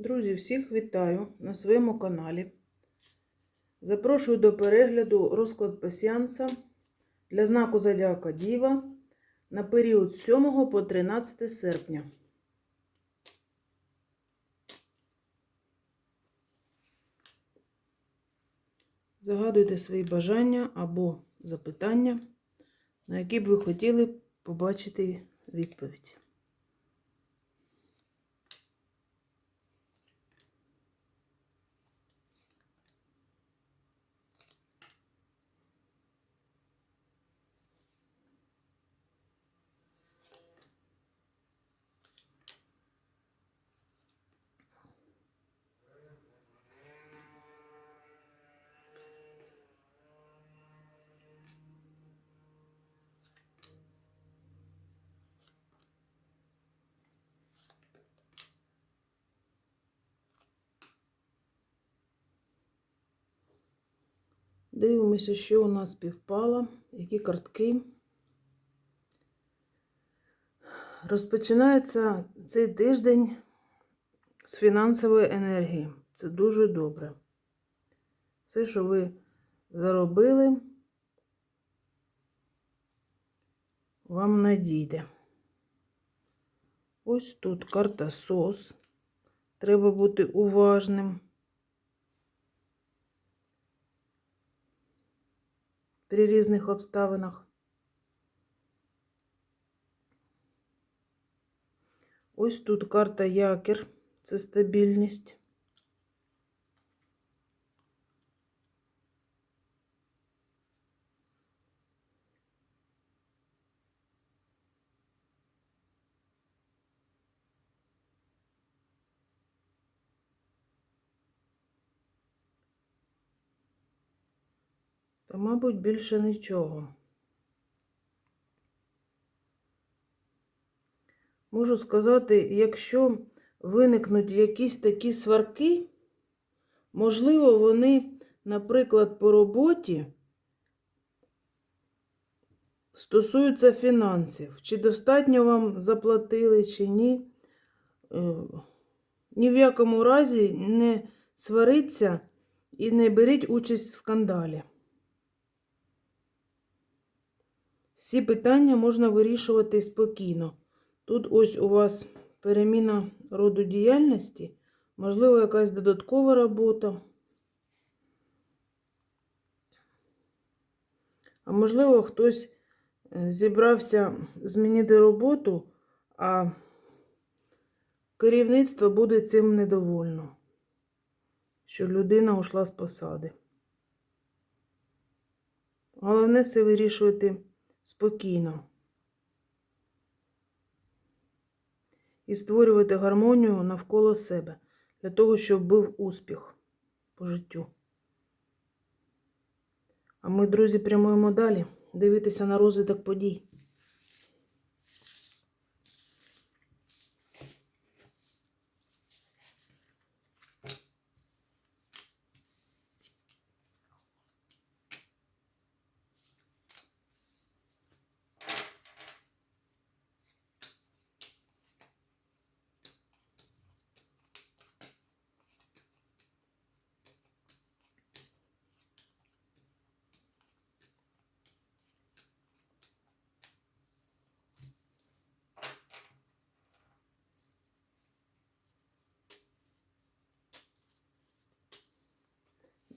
Друзі, всіх вітаю на своєму каналі. Запрошую до перегляду розклад пасіанса для знаку Зодіака Діва на період з 7 по 13 серпня. Загадуйте свої бажання або запитання, на які б ви хотіли побачити відповідь. Дивимося, що у нас співпало, які картки. Розпочинається цей тиждень з фінансової енергії. Це дуже добре. Все, що ви заробили, вам надійде. Ось тут карта СОС. Треба бути уважним. При різних обставинах. Ось тут карта якір, це стабільність. Та, мабуть, більше нічого. Можу сказати, якщо виникнуть якісь такі сварки, можливо, вони, наприклад, по роботі стосуються фінансів. Чи достатньо вам заплатили, чи ні. Е, Ні в якому разі не свариться і не беріть участь в скандалі. Всі питання можна вирішувати спокійно. Тут ось у вас переміна роду діяльності, можливо, якась додаткова робота. А можливо, хтось е, зібрався змінити роботу, а керівництво буде цим недовольно, що людина ушла з посади. Головне все вирішувати спокійно. І створювати гармонію навколо себе для того, щоб був успіх по життю. А ми, друзі, прямуємо далі дивитися на розвиток подій.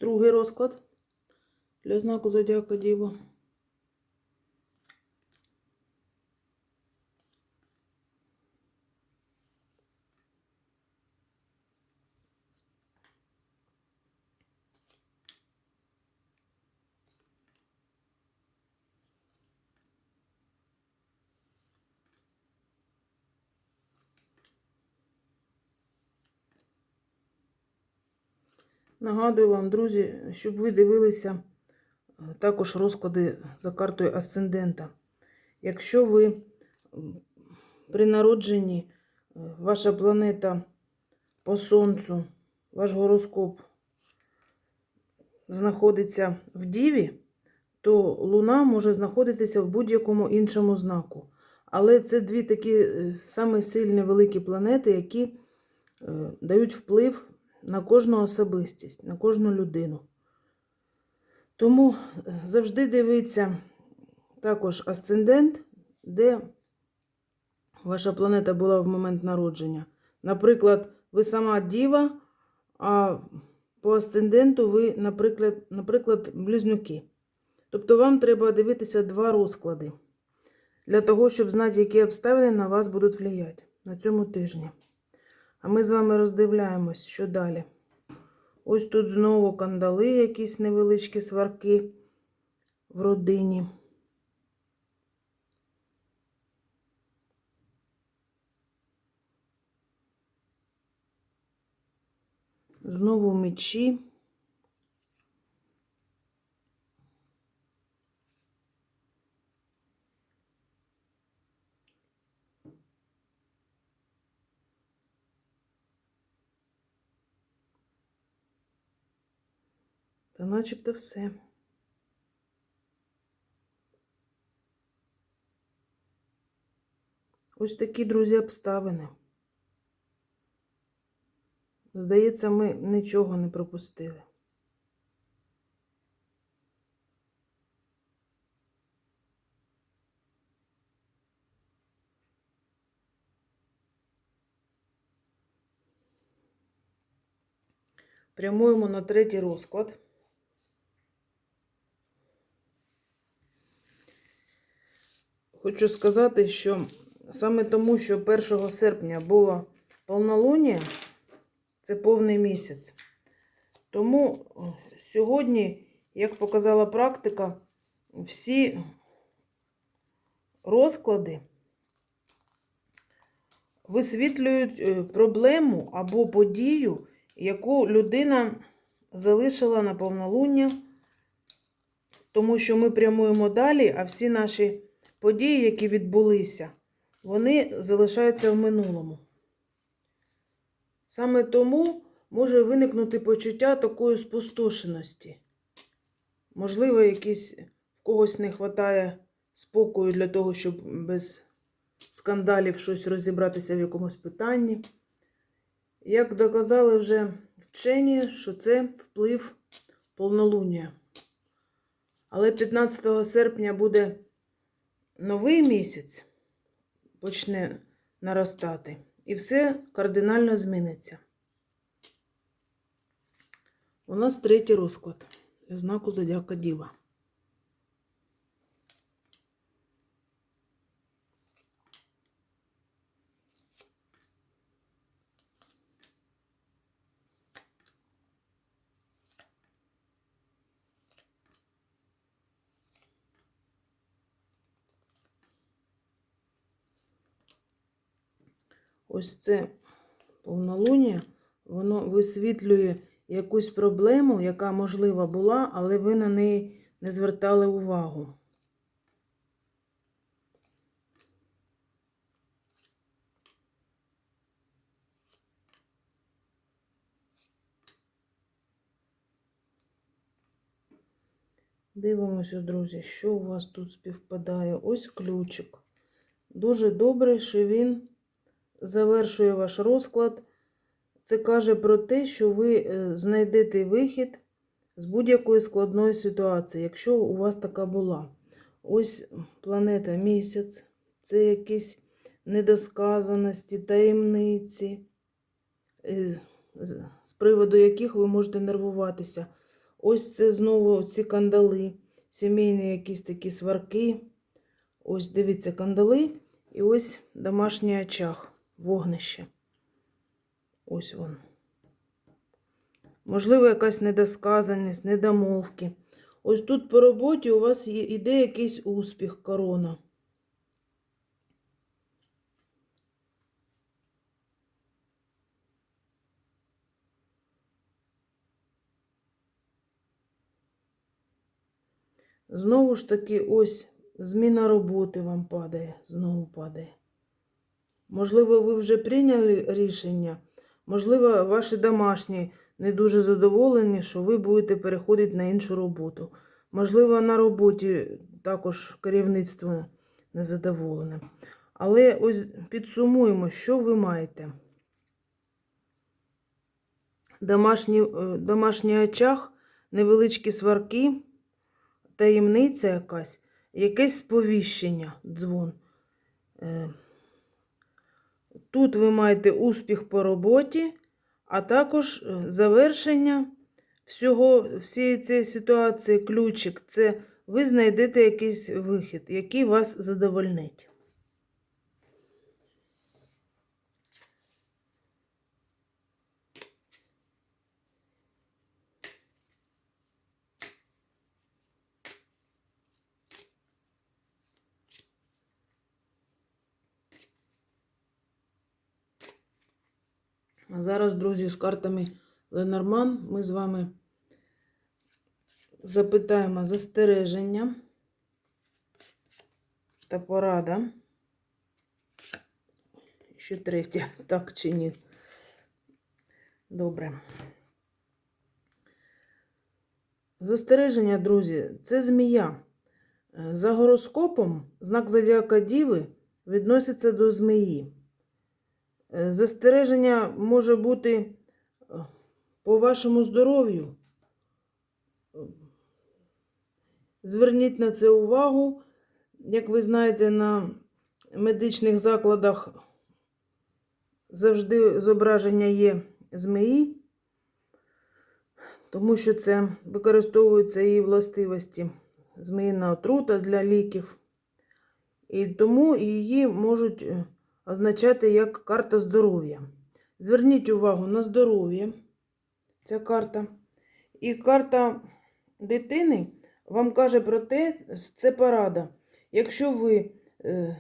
Другий розклад для знаку Зодіака Діва. Нагадую вам, друзі, щоб ви дивилися е, також розклади за картою асцендента. Якщо ви при народженні е, ваша планета по Сонцю, ваш гороскоп знаходиться в Діві, то Луна може знаходитися в будь-якому іншому знаку. Але це дві такі е, самі сильні великі планети, які дають вплив на кожну особистість, на кожну людину. Тому е, завжди дивіться також асцендент, де ваша планета була в момент народження. Наприклад, ви сама діва, а по асценденту ви, наприклад, наприклад, близнюки. Тобто вам треба дивитися два розклади для того, щоб знати, які обставини на вас будуть впливати на цьому тижні. А ми з вами роздивляємось, що далі. Ось тут знову кандали, якісь невеличкі сварки в родині. Знову мечі. Та начебто все. Ось такі, друзі, обставини. Здається, ми нічого не пропустили. Прямуємо на третій розклад. Хочу сказати, що саме тому, що 1 серпня було повнолуння, це повний місяць. Тому сьогодні, як показала практика, всі розклади висвітлюють е, проблему або подію, яку людина залишила на повнолуння, тому що ми прямуємо далі, а всі наші події, які відбулися, вони залишаються в минулому. Саме тому може виникнути почуття такої спустошеності. Можливо, якісь в когось не вистачає спокою для того, щоб без скандалів щось розібратися в якомусь питанні. Як доказали вже вчені, що це вплив повнолуння. Але 15 серпня буде новий місяць, почне наростати, і все кардинально зміниться. У нас третій розклад знаку Зодіака Діва. Ось це повнолуння, воно висвітлює якусь проблему, яка можлива була, але ви на неї не звертали увагу. Дивимося, друзі, що у вас тут співпадає. Ось ключик. Дуже добре, що він завершує ваш розклад. Це каже про те, що ви е, знайдете вихід з будь-якої складної ситуації, якщо у вас така була. Ось планета місяць, це якісь недосказаності, таємниці, е, з- приводу яких ви можете нервуватися. Ось це знову ці кандали, сімейні якісь такі сварки. Ось дивіться, кандали, і ось домашній очаг, вогнище. Ось він. Можливо, якась недосказаність, недомовки. Ось тут по роботі у вас іде якийсь успіх, корона. Знову ж таки, ось зміна роботи вам падає, знову падає. Можливо, ви вже прийняли рішення, можливо, ваші домашні не дуже задоволені, що ви будете переходити на іншу роботу. Можливо, на роботі також керівництво незадоволене. Але ось підсумуємо, що ви маєте. домашній, е, домашній очаг, невеличкі сварки, таємниця якась, якесь сповіщення, дзвон. Тут ви маєте успіх по роботі, а також е, завершення всього, всієї цієї ситуації, ключик, це ви знайдете якийсь вихід, який вас задовольнить. А зараз, друзі, з картами Ленорман ми з вами запитаємо застереження та порада. Ще третє, так чи ні? Добре. Застереження, друзі, це змія. Е, За гороскопом знак зодіака Діви відноситься до змії. Е, Застереження може бути е, по вашому здоров'ю. Зверніть на це увагу. Як ви знаєте, на медичних закладах завжди зображення є змії, тому що це використовуються її властивості. Зміїна отрута для ліків. І тому її можуть е, означати як карта здоров'я. Зверніть увагу на здоров'я, ця карта. І карта дитини вам каже про те, це порада. Якщо ви е, е,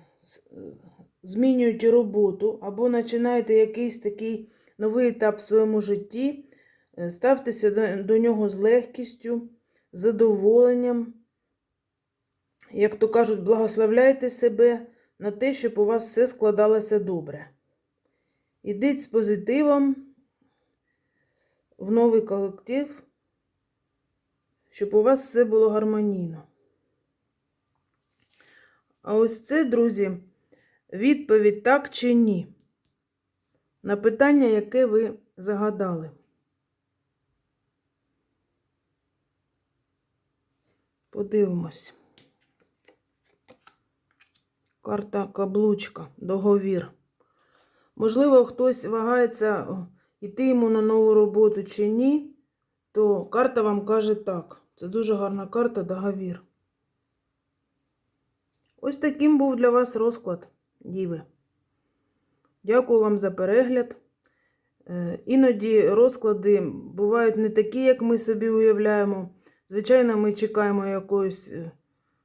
змінюєте роботу або починаєте якийсь такий новий етап в своєму житті, е, ставтеся до, нього з легкістю, задоволенням. Як то кажуть, благословляйте себе на те, щоб у вас все складалося добре. Ідіть з позитивом в новий колектив, щоб у вас все було гармонійно. А ось це, друзі, відповідь так чи ні. На питання, яке ви загадали. Подивимось. Карта каблучка, договір. Можливо, хтось вагається йти йому на нову роботу чи ні, то карта вам каже так. Це дуже гарна карта, договір. Ось таким був для вас розклад, Діви. Дякую вам за перегляд. Е, Іноді розклади бувають не такі, як ми собі уявляємо. Звичайно, ми чекаємо якоїсь е,